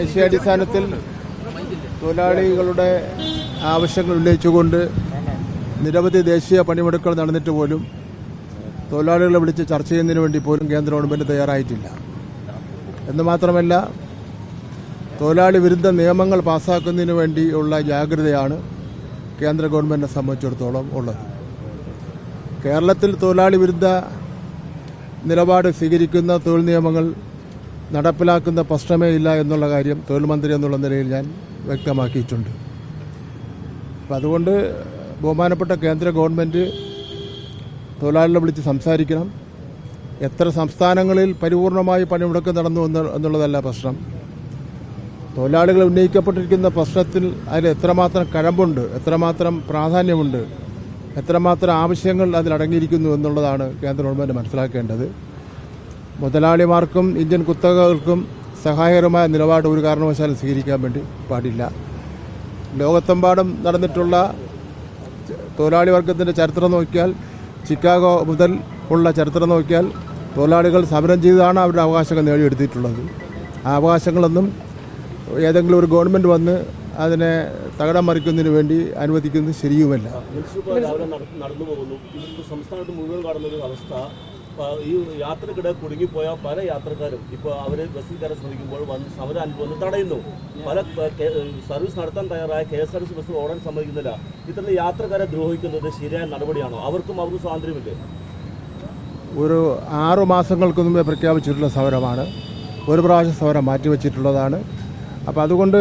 ദേശീയാടിസ്ഥാനത്തിൽ തൊഴിലാളികളുടെ ആവശ്യങ്ങൾ ഉന്നയിച്ചുകൊണ്ട് നിരവധി ദേശീയ പണിമുടക്കുകൾ നടന്നിട്ട് പോലും തൊഴിലാളികളെ വിളിച്ച് ചർച്ച ചെയ്യുന്നതിന് വേണ്ടി പോലും കേന്ദ്ര ഗവൺമെന്റ് തയ്യാറായിട്ടില്ല. എന്ന് മാത്രമല്ല തൊഴിലാളി വിരുദ്ധ നിയമങ്ങൾ പാസ്സാക്കുന്നതിന് വേണ്ടിയുള്ള ജാഗ്രതയാണ് കേന്ദ്ര ഗവൺമെന്റിനെ സംബന്ധിച്ചിടത്തോളം ഉള്ളത്. കേരളത്തിൽ തൊഴിലാളി വിരുദ്ധ നിലപാട് സ്വീകരിക്കുന്ന തൊഴിൽ നിയമങ്ങൾ നടപ്പിലാക്കുന്ന പ്രശ്നമേ ഇല്ല എന്നുള്ള കാര്യം തൊഴിൽ മന്ത്രി എന്നുള്ള നിലയിൽ ഞാൻ വ്യക്തമാക്കിയിട്ടുണ്ട്. അപ്പം അതുകൊണ്ട് ബഹുമാനപ്പെട്ട കേന്ദ്ര ഗവൺമെന്റ് തൊഴിലാളികളെ വിളിച്ച് സംസാരിക്കണം. എത്ര സംസ്ഥാനങ്ങളിൽ പരിപൂർണമായി പണിമുടക്ക് നടന്നു എന്നുള്ളതല്ല പ്രശ്നം. തൊഴിലാളികൾ ഉന്നയിക്കപ്പെട്ടിരിക്കുന്ന പ്രശ്നത്തിൽ അതിൽ എത്രമാത്രം കഴമ്പുണ്ട് എത്രമാത്രം പ്രാധാന്യമുണ്ട് എത്രമാത്രം ആവശ്യങ്ങൾ അതിലടങ്ങിയിരിക്കുന്നു എന്നുള്ളതാണ് കേന്ദ്ര ഗവൺമെന്റ് മനസ്സിലാക്കേണ്ടത്. മുതലാളിമാർക്കും ഇന്ത്യൻ കുത്തകകൾക്കും സഹായകരമായ നിലപാട് ഒരു കാരണവശാലും സ്വീകരിക്കാൻ വേണ്ടി പാടില്ല. ലോകത്തെമ്പാടും നടന്നിട്ടുള്ള തൊഴിലാളി വർഗത്തിന്റെ ചരിത്രം നോക്കിയാൽ ചിക്കാഗോ മുതൽ ഉള്ള ചരിത്രം നോക്കിയാൽ തൊഴിലാളികൾ സമരം ചെയ്താണ് അവരുടെ അവകാശങ്ങൾ നേടിയെടുത്തിട്ടുള്ളത്. ആ അവകാശങ്ങളൊന്നും ഏതെങ്കിലും ഒരു ഗവൺമെന്റ് വന്ന് അതിനെ തകടം മറിക്കുന്നതിന് വേണ്ടി അനുവദിക്കുന്നത് ശരിയുമല്ല. മുഴുവൻ കാണുന്നൊരു അവസ്ഥ ഈ യാത്രക്കിടെ കുടുങ്ങിപ്പോയ പല യാത്രക്കാരും ഇപ്പോൾ അവർ ബസ്സിൽ കയറാൻ ശ്രമിക്കുമ്പോൾ വന്ന് സമരം അനുഭവം തടയുന്നു. പല സർവീസ് നടത്താൻ തയ്യാറായ K S R T C ഓടാൻ സമ്മതിക്കുന്നില്ല. ഇത്തരം യാത്രക്കാരെ ദ്രോഹിക്കുന്നത് ശരിയായ നടപടിയാണോ? അവർക്കും അവർക്ക് സ്വാതന്ത്ര്യമില്ലേ? ഒരു ആറു മാസങ്ങൾക്ക് മുമ്പേ പ്രഖ്യാപിച്ചിട്ടുള്ള സമരമാണ്. ഒരു പ്രാവശ്യം സമരം മാറ്റിവെച്ചിട്ടുള്ളതാണ്. അപ്പോൾ അതുകൊണ്ട്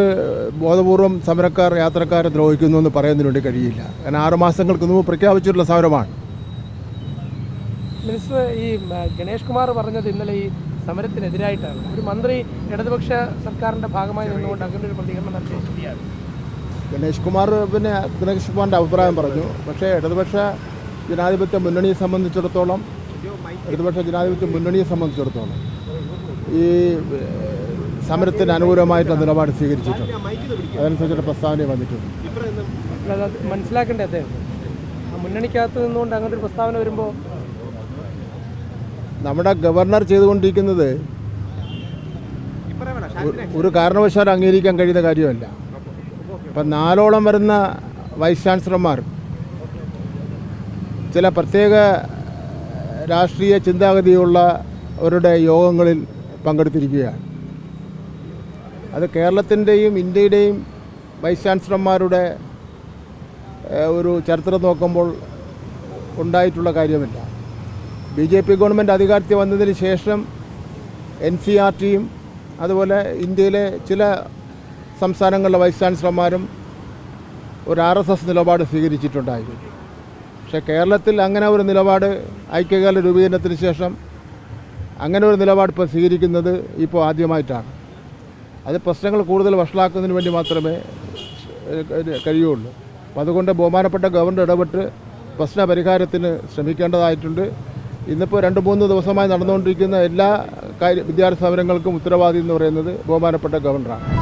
ബോധപൂർവം സമരക്കാർ യാത്രക്കാരെ ദ്രോഹിക്കുന്നു എന്ന് പറയുന്നതിനുവേണ്ടി കഴിയില്ല. കാരണം ആറു മാസങ്ങൾക്ക് മുമ്പ് പ്രഖ്യാപിച്ചിട്ടുള്ള സമരമാണ്. മിനിസ്റ്റർ ഈ ഗണേഷ് കുമാർ പറഞ്ഞത് ഇന്നലെ ഈ സമരത്തിനെതിരായിട്ടാണ്. ഒരു മന്ത്രി ഇടതുപക്ഷ സർക്കാരിന്റെ ഭാഗമായി നിന്നുകൊണ്ട് അങ്ങനെ ഒരു പ്രതികരണം നടത്തിയത് ശരിയാണ് ഗണേഷ് കുമാർ പിന്നെ ഗണേഷ് കുമാറിന്റെ അഭിപ്രായം പറഞ്ഞു. പക്ഷേ ഇടതുപക്ഷ ജനാധിപത്യ മുന്നണിയെ സംബന്ധിച്ചിടത്തോളം ഇടതുപക്ഷ ജനാധിപത്യ മുന്നണിയെ സംബന്ധിച്ചിടത്തോളം ഈ സമരത്തിന് അനുകൂലമായിട്ടുള്ള നിലപാട് സ്വീകരിച്ചിട്ടുണ്ട്. അതനുസരിച്ചുള്ള പ്രസ്താവന വന്നിട്ടുണ്ട്. മനസ്സിലാക്കേണ്ടത് മുന്നണിക്കകത്ത് നിന്നുകൊണ്ട് അങ്ങനെ ഒരു പ്രസ്താവന വരുമ്പോൾ നമ്മുടെ ഗവർണർ ചെയ്തുകൊണ്ടിരിക്കുന്നത് ഒരു- കാരണവശാലും അംഗീകരിക്കാൻ കഴിയുന്ന കാര്യമല്ല. ഇപ്പം നാലോളം വരുന്ന വൈസ് ചാൻസലർമാർ ചില പ്രത്യേക രാഷ്ട്രീയ ചിന്താഗതിയുള്ള അവരുടെ യോഗങ്ങളിൽ പങ്കെടുത്തിരിക്കുകയാണ്. അത് കേരളത്തിന്റെയും ഇന്ത്യയുടെയും വൈസ് ചാൻസലർമാരുടെ ഒരു ചരിത്രം നോക്കുമ്പോൾ ഉണ്ടായിട്ടുള്ള കാര്യമല്ല. ബി ജെ പി ഗവൺമെന്റ് അധികാരത്തിൽ വന്നതിന് ശേഷം എൻ സി ആർ ടിയും അതുപോലെ ഇന്ത്യയിലെ ചില സംസ്ഥാനങ്ങളിലെ വൈസ് ചാൻസലർമാരും ഒരു ആർ എസ് എസ് നിലപാട് സ്വീകരിച്ചിട്ടുണ്ടായിരുന്നു. പക്ഷേ കേരളത്തിൽ അങ്ങനെ ഒരു നിലപാട് ഐക്യകാല രൂപീകരണത്തിന് ശേഷം അങ്ങനെ ഒരു നിലപാട് ഇപ്പോൾ സ്വീകരിക്കുന്നത് ഇപ്പോൾ ആദ്യമായിട്ടാണ്. അത് പ്രശ്നങ്ങൾ കൂടുതൽ വഷളാക്കുന്നതിന് വേണ്ടി മാത്രമേ കഴിയുള്ളൂ അപ്പോൾ അതുകൊണ്ട് ബഹുമാനപ്പെട്ട ഗവർണർ ഇടപെട്ട് പ്രശ്ന പരിഹാരത്തിന് ശ്രമിക്കേണ്ടതായിട്ടുണ്ട്. ഇന്നിപ്പോൾ രണ്ട് മൂന്ന് ദിവസമായി നടന്നുകൊണ്ടിരിക്കുന്ന എല്ലാ കാര്യ വിദ്യാർത്ഥി സമരങ്ങൾക്കും ഉത്തരവാദി എന്ന് പറയുന്നത് ബഹുമാനപ്പെട്ട ഗവർണറാണ്.